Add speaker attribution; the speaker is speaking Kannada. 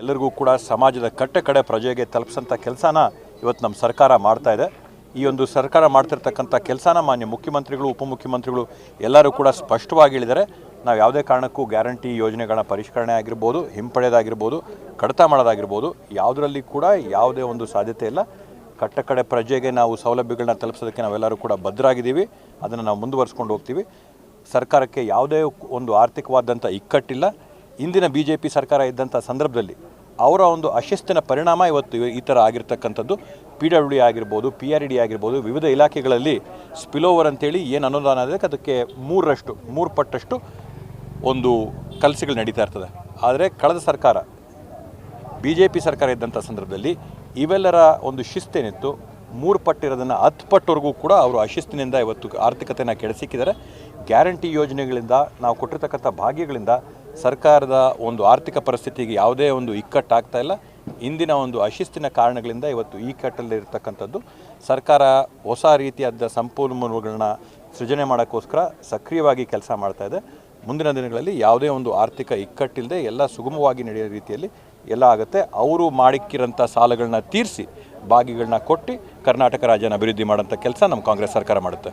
Speaker 1: ಎಲ್ಲರಿಗೂ ಕೂಡ ಸಮಾಜದ ಕಟ್ಟೆ ಕಡೆ ಪ್ರಜೆಗೆ ತಲುಪಿಸಂಥ ಕೆಲಸನ ಇವತ್ತು ನಮ್ಮ ಸರ್ಕಾರ ಮಾಡ್ತಾ ಇದೆ. ಈ ಒಂದು ಸರ್ಕಾರ ಮಾಡ್ತಿರ್ತಕ್ಕಂಥ ಕೆಲಸನ ಮಾನ್ಯ ಮುಖ್ಯಮಂತ್ರಿಗಳು, ಉಪಮುಖ್ಯಮಂತ್ರಿಗಳು ಎಲ್ಲರೂ ಕೂಡ ಸ್ಪಷ್ಟವಾಗಿ ಹೇಳಿದ್ದಾರೆ. ನಾವು ಯಾವುದೇ ಕಾರಣಕ್ಕೂ ಗ್ಯಾರಂಟಿ ಯೋಜನೆಗಳ ಪರಿಷ್ಕರಣೆ ಆಗಿರ್ಬೋದು ಹಿಂಪಡೆಯೋದಾಗಿರ್ಬೋದು ಕಡಿತ ಮಾಡೋದಾಗಿರ್ಬೋದು, ಯಾವುದರಲ್ಲಿ ಕೂಡ ಯಾವುದೇ ಒಂದು ಸಾಧ್ಯತೆ ಇಲ್ಲ. ಕಟ್ಟ ಕಡೆ ಪ್ರಜೆಗೆ ನಾವು ಸೌಲಭ್ಯಗಳನ್ನ ತಲುಪಿಸೋದಕ್ಕೆ ನಾವೆಲ್ಲರೂ ಕೂಡ ಬದ್ಧರಾಗಿದ್ದೀವಿ. ಅದನ್ನು ನಾವು ಮುಂದುವರಿಸ್ಕೊಂಡು ಹೋಗ್ತೀವಿ. ಸರ್ಕಾರಕ್ಕೆ ಯಾವುದೇ ಒಂದು ಆರ್ಥಿಕವಾದಂಥ ಇಕ್ಕಟ್ಟಿಲ್ಲ. ಇಂದಿನ ಬಿ ಜೆ ಪಿ ಸರ್ಕಾರ ಇದ್ದಂಥ ಸಂದರ್ಭದಲ್ಲಿ ಅವರ ಒಂದು ಅಶಿಸ್ತಿನ ಪರಿಣಾಮ ಇವತ್ತು ಈ ಥರ ಆಗಿರ್ತಕ್ಕಂಥದ್ದು. ಪಿ ಡಬ್ಲ್ಯೂ ಡಿ ಆಗಿರ್ಬೋದು, ಪಿ ಆರ್ ಡಿ ಆಗಿರ್ಬೋದು, ವಿವಿಧ ಇಲಾಖೆಗಳಲ್ಲಿ ಸ್ಪಿಲೋವರ್ ಅಂತೇಳಿ ಏನು ಅನುದಾನ ಅದಕ್ಕೆ ಅದಕ್ಕೆ ಮೂರರಷ್ಟು ಮೂರು ಪಟ್ಟಷ್ಟು ಒಂದು ಕಲಸಿಗಳು ನಡೀತಾ ಇರ್ತದೆ. ಆದರೆ ಕಳೆದ ಸರ್ಕಾರ ಬಿ ಜೆ ಪಿ ಸರ್ಕಾರ ಇದ್ದಂಥ ಸಂದರ್ಭದಲ್ಲಿ ಇವೆಲ್ಲರ ಒಂದು ಶಿಸ್ತೇನಿತ್ತು. ಮೂರು ಪಟ್ಟಿರೋದನ್ನು ಹತ್ತು ಪಟ್ಟವರೆಗೂ ಕೂಡ ಅವರು ಅಶಿಸ್ತಿನಿಂದ ಇವತ್ತು ಆರ್ಥಿಕತೆಯನ್ನು ಕೆಡಿಸಿಕ್ಕಿದ್ದಾರೆ. ಗ್ಯಾರಂಟಿ ಯೋಜನೆಗಳಿಂದ, ನಾವು ಕೊಟ್ಟಿರ್ತಕ್ಕಂಥ ಭಾಗ್ಯಗಳಿಂದ ಸರ್ಕಾರದ ಒಂದು ಆರ್ಥಿಕ ಪರಿಸ್ಥಿತಿಗೆ ಯಾವುದೇ ಒಂದು ಇಕ್ಕಟ್ಟಾಗ್ತಾ ಇಲ್ಲ. ಇಂದಿನ ಒಂದು ಅಶಿಸ್ತಿನ ಕಾರಣಗಳಿಂದ ಇವತ್ತು ಈ ಕಟ್ಟಲ್ಲಿರ್ತಕ್ಕಂಥದ್ದು ಸರ್ಕಾರ ಹೊಸ ರೀತಿಯಾದ ಸಂಪನ್ಮೂಲಗಳನ್ನ ಸೃಜನೆ ಮಾಡೋಕ್ಕೋಸ್ಕರ ಸಕ್ರಿಯವಾಗಿ ಕೆಲಸ ಮಾಡ್ತಾ ಇದೆ. ಮುಂದಿನ ದಿನಗಳಲ್ಲಿ ಯಾವುದೇ ಒಂದು ಆರ್ಥಿಕ ಇಕ್ಕಟ್ಟಿಲ್ಲದೆ ಎಲ್ಲ ಸುಗಮವಾಗಿ ನಡೆಯೋ ರೀತಿಯಲ್ಲಿ ಎಲ್ಲ ಆಗುತ್ತೆ. ಅವರು ಮಾಡಿಕ್ಕಿರೋಂಥ ಸಾಲಗಳನ್ನ ತೀರಿಸಿ, ಬಾಗಿಗಳನ್ನ ಕೊಟ್ಟು ಕರ್ನಾಟಕ ರಾಜ್ಯನ ಅಭಿವೃದ್ಧಿ ಮಾಡೋಂಥ ಕೆಲಸ ನಮ್ಮ ಕಾಂಗ್ರೆಸ್ ಸರ್ಕಾರ ಮಾಡುತ್ತೆ.